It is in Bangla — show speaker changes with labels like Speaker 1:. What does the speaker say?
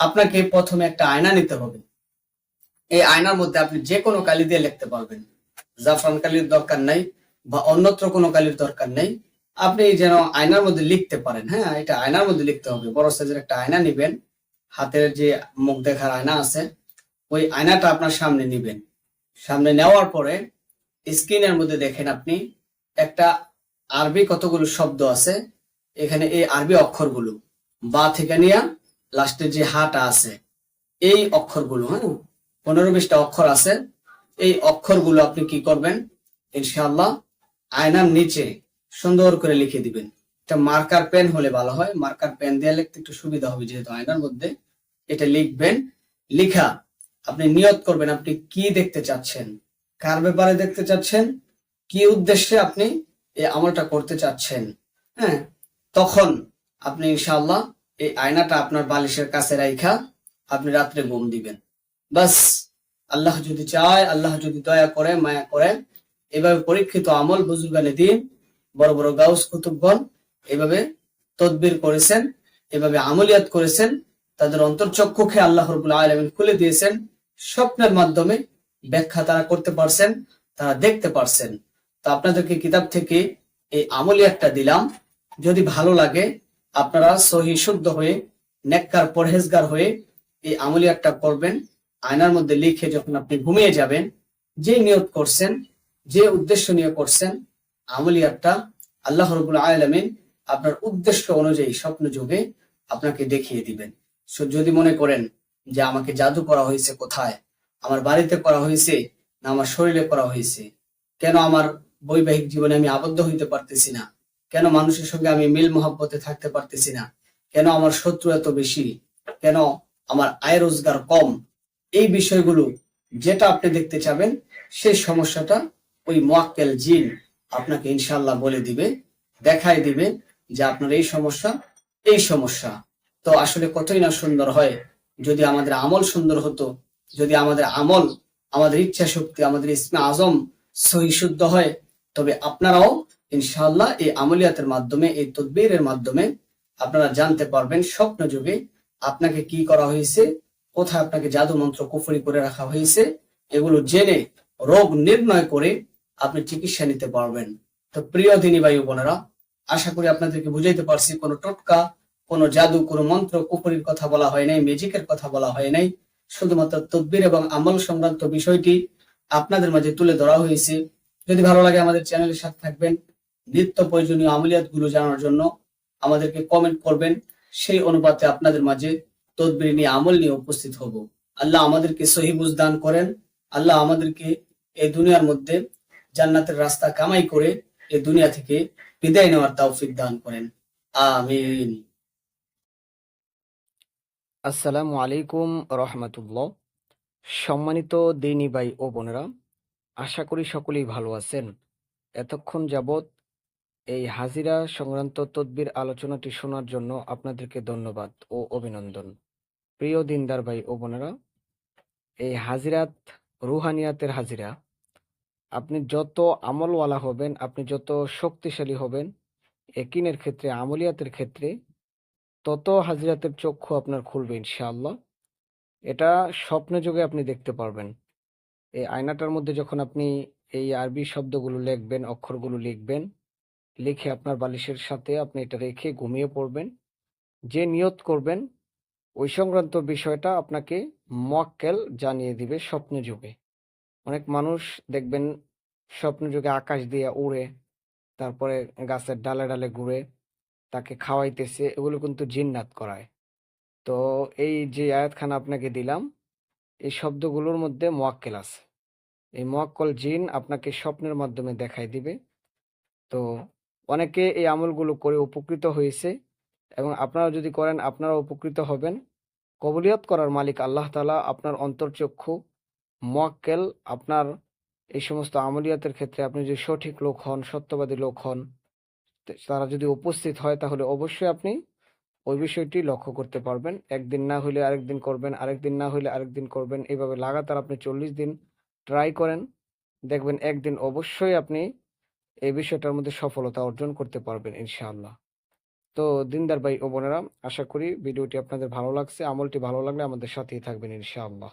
Speaker 1: আপনাকে প্রথমে একটা আয়না নিতে হবে। এই আয়নার মধ্যে আপনি যে কোনো কালি দিয়ে লিখতে পারবেন। জাফরান কালির দরকার নাই বা অন্যত্র কোনো কালির দরকার নেই। আপনি যেন আয়নার মধ্যে লিখতে পারেন। হ্যাঁ এটা আয়নার মধ্যে লিখতে হবে। বড় সাইজের একটা আয়না নিবেন। হাতের যে মুখ দেখার আয়না আছে, ওই আয়নাটা আপনার সামনে নিবেন। সামনে নেওয়ার পরে স্ক্রিনের মধ্যে দেখেন আপনি একটা আরবি কতগুলো শব্দ আছে। এখানে এই আরবি অক্ষরগুলো। বা থেকে নিয়ে লাস্টের যে হাটা আছে, এই অক্ষরগুলো হ্যাঁ? পনেরো বিশটা অক্ষর আছে। এই অক্ষরগুলো আপনি কি করবেন? ইনশাআল্লাহ আয়নার নিচে সুন্দর করে লিখে দিবেন। এটা মার্কার পেন হলে ভালো হয়। মার্কার পেন দিয়ে লিখতে একটু সুবিধা হবে যেহেতু আয়নার মধ্যে। এটা লিখবেন। লিখা, আপনি নিয়ত করবেন আপনি কি দেখতে চাচ্ছেন, কার ব্যাপারে দেখতে চাচ্ছেন, কি উদ্দেশ্যে আপনি এই আমলটা করতে চাচ্ছেন হ্যাঁ? তখন আপনি ইনশাআল্লাহ এই আয়নাটা আপনার বালিশের কাছে রাইখা আপনি রাত্রে ঘুম দিবেন। বাস, আল্লাহ যদি চায়, আল্লাহ যদি দয়া করে, মায়া করে, এভাবে পরীক্ষিত আমল বুজুর্গানে দিন, বড় বড় গাউস কুতুবগণ এভাবে তদবির করেছেন, এভাবে আমলিয়াত করেছেন, তাদের অন্তর্চক্ষুকে আল্লাহ আলমিন খুলে দিয়েছেন, স্বপ্নের মাধ্যমে ব্যাখ্যা তারা করতে পারছেন, তারা দেখতে পারছেন। তো আপনাদেরকে কিতাব থেকে এই আমলিয়াতটা দিলাম। যদি ভালো লাগে আপনারা সহি শুদ্ধ হয়ে, নেককার পরহেজগার হয়ে এই আমলিয়াতটা করবেন আয়নার মধ্যে লিখে যখন আপনি ঘুমিয়ে যাবেন, যে নিয়ত করছেন, যে উদ্দেশ্য নিয়ে করছেন আমলিয়াতটা আল্লাহ রবুল আলমিন আপনার উদ্দেশ্য অনুযায়ী স্বপ্ন যুগে আপনাকে দেখিয়ে দিবেন। যদি মনে করেন যে আমাকে জাদু করা হয়েছে কোথায়, আমার বাড়িতে করা হয়েছে না আমার শরীরে করা হয়েছে, কেন আমার বৈবাহিক জীবনে আমি আবদ্ধ হইতে পারতেছি না কেন মানুষের সঙ্গে আমি মিল মহব্বতে থাকতে পারতেছি না? কেন আমার শত্রু এত বেশি? কেন আমার আয় রোজগার কম? এই বিষয়গুলো যেটা আপনি দেখতে চাবেন সেই সমস্যাটা ওই মোয়াক্কেল জিন আপনাকে ইনশাল্লাহ বলে দিবে দেখাই দিবে যে আপনার এই সমস্যা এই সমস্যা। তো আসলে কতই না সুন্দর হয় যদি আমাদের আমল সুন্দর হতো, যদি আমাদের আমল, আমাদের ইচ্ছা শক্তি আমাদের ইসমে আজম সহি শুদ্ধ হয়, তবে আপনারাও ইনশাআল্লাহ এই আমলিয়াতের মাধ্যমে, এই তদবিরের মাধ্যমে আপনারা জানতে পারবেন স্বপ্ন যুগে আপনাকে কি করা হয়েছে, কোথায় আপনাকে জাদু মন্ত্র কুফরি করে রাখা হয়েছে, এগুলো জেনে, রোগ নির্ণয় করে আপনি চিকিৎসা নিতে পারবেন। তো প্রিয় দিনী বায়ু বোনেরা, আশা করি আপনাদেরকে বুঝাইতে পারছি, কোনো টোটকা, কোনো জাদু, কোনো মন্ত্র কুফরির কথা বলা হয় নাই, ম্যাজিকের কথা বলা হয় নাই। শুধুমাত্র তদবির এবং আমল সংক্রান্ত বিষয়টি আপনাদের মাঝে তুলে ধরা হয়েছে। যদি ভালো লাগে আমাদের চ্যানেলের সাথে থাকবেন নিত্য প্রয়োজনীয় আমলিয়াতগুলো জানার জন্য আমাদেরকে কমেন্ট করবেন। সেই অনুপাতে আপনাদের মাঝে তদবির নিয়ে আমল নিয়ে উপস্থিত হব। আল্লাহ আমাদেরকে সহিবুজ দান করেন। আল্লাহ আমাদেরকে এই দুনিয়ার মধ্যে জান্নাতের রাস্তা কামাই করে এই দুনিয়া থেকে বিদায় নেওয়ার তৌফিক দান করেন। আমিন।
Speaker 2: আসসালামু আলাইকুম রহমতুল্লাহ। সম্মানিত দিনী ভাই ও বোনেরা, আশা করি সকলেই ভালো আছেন। এতক্ষণ যাবৎ এই হাজিরা সংক্রান্ত তদবির আলোচনাটি শোনার জন্য আপনাদেরকে ধন্যবাদ ও অভিনন্দন। প্রিয় দিনদার ভাই ও বোনেরা, এই হাজিরাত রুহানিয়াতের হাজিরা। আপনি যত আমলওয়ালা হবেন, আপনি যত শক্তিশালী হবেন একিনের ক্ষেত্রে, আমলিয়াতের ক্ষেত্রে তত হাজিরাতের চক্ষু আপনার খুলবে ইনশাআল্লাহ। এটা স্বপ্ন যুগে আপনি দেখতে পারবেন। এই আয়নাটার মধ্যে যখন আপনি এই আরবি শব্দগুলো লিখবেন, অক্ষরগুলো লিখবেন লিখে আপনার বালিশের সাথে আপনি এটা রেখে ঘুমিয়ে পড়বেন। যে নিয়ত করবেন, ওই সংক্রান্ত বিষয়টা আপনাকে মক্কেল জানিয়ে দিবে স্বপ্ন যুগে। অনেক মানুষ দেখবেন স্বপ্ন যুগে আকাশ দিয়ে উড়ে, তারপরে গাছের ডালে ডালে ঘুরে, তাকে খাওয়াইতেছে, এগুলো কিন্তু জিন্নাত করায়। তো এই যে আয়াতখানা আপনাকে দিলাম, এই শব্দগুলোর মধ্যে মোয়াক্কেল আছে। এই মোয়াক্কল জিন আপনাকে স্বপ্নের মাধ্যমে দেখাই দিবে। তো অনেকে এই আমলগুলো করে উপকৃত হয়েছে এবং আপনারা যদি করেন আপনারা উপকৃত হবেন। কবুলিয়ত করার মালিক আল্লাহ তালা আপনার অন্তর্চক্ষু মোয়াক্কেল, আপনার এই সমস্ত আমলিয়াতের ক্ষেত্রে আপনি যদি সঠিক লোক হন, সত্যবাদী লোক হন তারা যদি উপস্থিত হয়, তাহলে অবশ্যই আপনি ওই বিষয়টি লক্ষ্য করতে পারবেন। একদিন না হলে আরেকদিন করবেন, আরেকদিন না হলে আরেকদিন করবেন। এইভাবে লাগাতার আপনি চল্লিশ দিন ট্রাই করেন। দেখবেন একদিন অবশ্যই আপনি এই বিষয়টার মধ্যে সফলতা অর্জন করতে পারবেন ইনশাআল্লাহ। তো দিনদার ভাই ও বোনেরা, আশা করি ভিডিওটি আপনাদের ভালো লাগছে, আমলটি ভালো লাগলে আমাদের সাথেই থাকবেন ইনশাআল্লাহ।